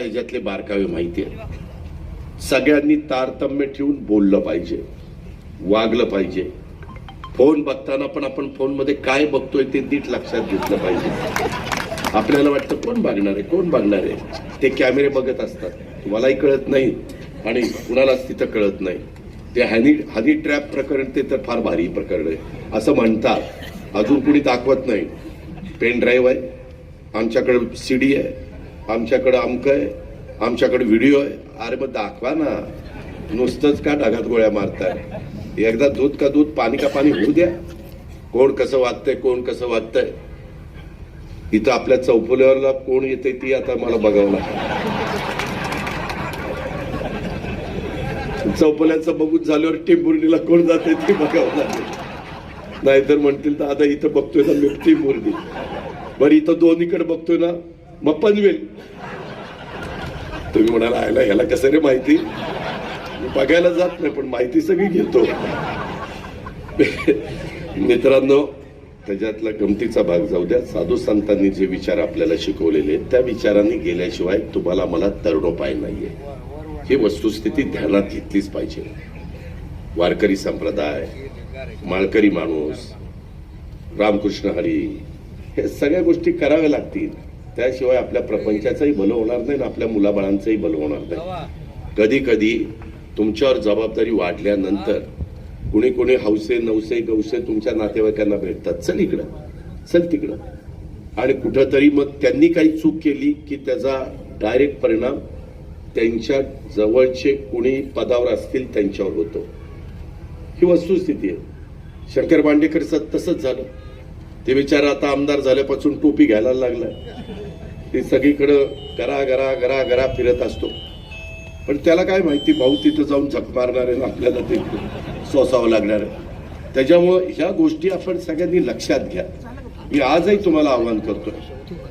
ह्याच्यातले बारकावे माहिती आहे सगळ्यांनी तारतम्य ठेवून बोललं पाहिजे. वागलं पाहिजे. फोन बघताना पण आपण फोनमध्ये काय बघतोय ते नीट लक्षात घेतलं पाहिजे. आपल्याला वाटतं कोण बघणार आहे कोण बघणार आहे? ते कॅमेरे बघत असतात. मलाही कळत नाही आणि कुणालाच तिथं कळत नाही. ते हॅनी हनी ट्रॅप प्रकरण ते तर फार भारी प्रकरण आहे. असं म्हणतात. अजून कुणी दाखवत नाही. पेन ड्राईव्ह आहे. आमच्याकडे सी डी आहे. आमच्याकडं अमकं आहे आमच्याकडे व्हिडिओ आहे. अरे मग दाखवा ना. नुसतंच का ढगात गोळ्या मारताय? एकदा दूध का दूध पाणी का पाणी होऊ द्या. कोण कसं वागतंय कोण कसं वागतंय? इथं आपल्या चौफुल्यावरला कोण येते ती आता मला बघावं लागेल. चौफुल्याचं बघून झाल्यावर टिंबुर्णीला कोण जाते ती बघावं लागेल. नाहीतर म्हणतील तर आता इथं बघतोय ना मी टिंबुर्णी बरं इथं दोन्हीकडे बघतोय ना. मग पनवेल. तुम्ही म्हणाला आयला ह्याला कसं रे माहिती? बघायला जात नाही पण माहिती सगळी घेतो. मित्रांनो त्याच्यातला गमतीचा भाग जाऊ द्या. साधू संतांनी जे विचार आपल्याला शिकवलेले आहेत, त्या विचारांनी गेल्याशिवाय तुम्हाला मला तरणोपाय नाहीये. ही वस्तुस्थिती ध्यानात घेतलीच पाहिजे. वारकरी संप्रदाय माळकरी माणूस रामकृष्ण हरी हे सगळ्या गोष्टी कराव्या लागतील. त्याशिवाय आपल्या प्रपंचाचंही भलं होणार नाही आणि आपल्या मुलाबाळांचंही भलं होणार नाही. कधी कधी तुमच्यावर जबाबदारी वाढल्यानंतर कुणी कुणी हौसे नवसे गौसे तुमच्या नातेवाईकांना भेटतात. चल इकडं चल तिकडं. आणि कुठंतरी मग त्यांनी काही चूक केली की त्याचा डायरेक्ट परिणाम त्यांच्या जवळचे कुणी पदावर असतील त्यांच्यावर होतो. ही वस्तुस्थिती आहे. शंकर बांडेकरचं तसंच झालं. ते बिचारा आता आमदार झाल्यापासून टोपी घ्यायला लागलाय. ते सगळीकडं गरा घरा घरा घरा फिरत असतो. पण त्याला काय माहिती भाऊ तिथं जाऊन झक मारणार आहे आपल्याला ते सोसावं लागणार आहे. त्याच्यामुळं ह्या गोष्टी आपण सगळ्यांनी लक्षात घ्या. मी आजही तुम्हाला आव्हान करतोय.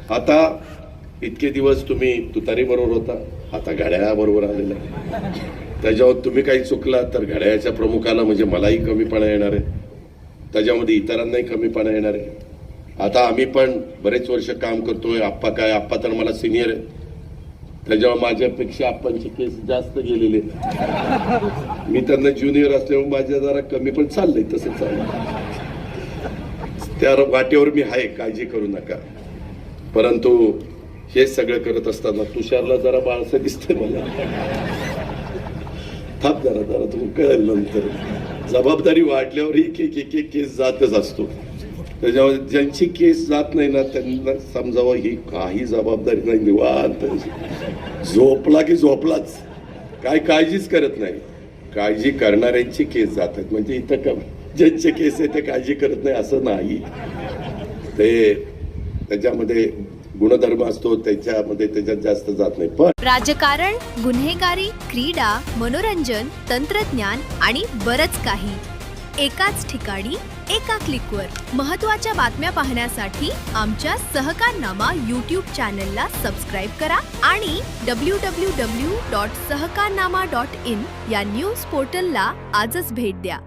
आता इतके दिवस तुम्ही तुतारी बरोबर होता. आता घड्याळाबरोबर आलेला आहे. त्याच्यावर तुम्ही काही चुकला तर घड्याळाच्या प्रमुखाला म्हणजे मलाही कमीपणा येणार आहे. त्याच्यामध्ये इतरांनाही कमीपणा येणार आहे. आता आम्ही पण बरेच वर्ष काम करतोय. आप्पा काय आप्पा तर मला सिनियर आहे त्याच्यावर माझ्यापेक्षा आप्पांचे केस जास्त गेलेले आहेत. मी त्यांना ज्युनियर असल्यामुळे माझ्या जरा कमी पण चाललंय तसं चाललंय. त्या वाटेवर मी आहे काळजी करू नका. परंतु हे सगळं करत असताना तुषारला जरा बाळसं दिसतंय मला. थाप जरा जरा तुम्ही कळेल नंतर. जबाबदारी वाढल्यावर एक एक एक केस जातच असतो. त्याच्यावर ज्यांची केस जात नाही ना त्यांना समजावं ही काही जबाबदारी नाही निवांत. झोपला की झोपलाच. काय काळजीच करत नाही. काळजी करणाऱ्यांची केस जातात म्हणजे इथं कमी ज्यांचे केस आहे ते काळजी करत नाही असं नाही. ते त्याच्यामध्ये गुणधर्म असतो त्याच्यामध्ये त्याच्यात जास्त जात नाही. पण राजकारण गुन्हेगारी क्रीडा मनोरंजन तंत्रज्ञान आणि बरच काही. एकाच ठिकाणी एका क्लिकवर. महत्त्वाच्या बातम्या पाहण्यासाठी आमच्या सहकारनामा यूट्यूब चॅनलला सबस्क्राईब करा आणि W W W dot Sahakarnama dot in या न्यूज पोर्टलला आजच भेट द्या.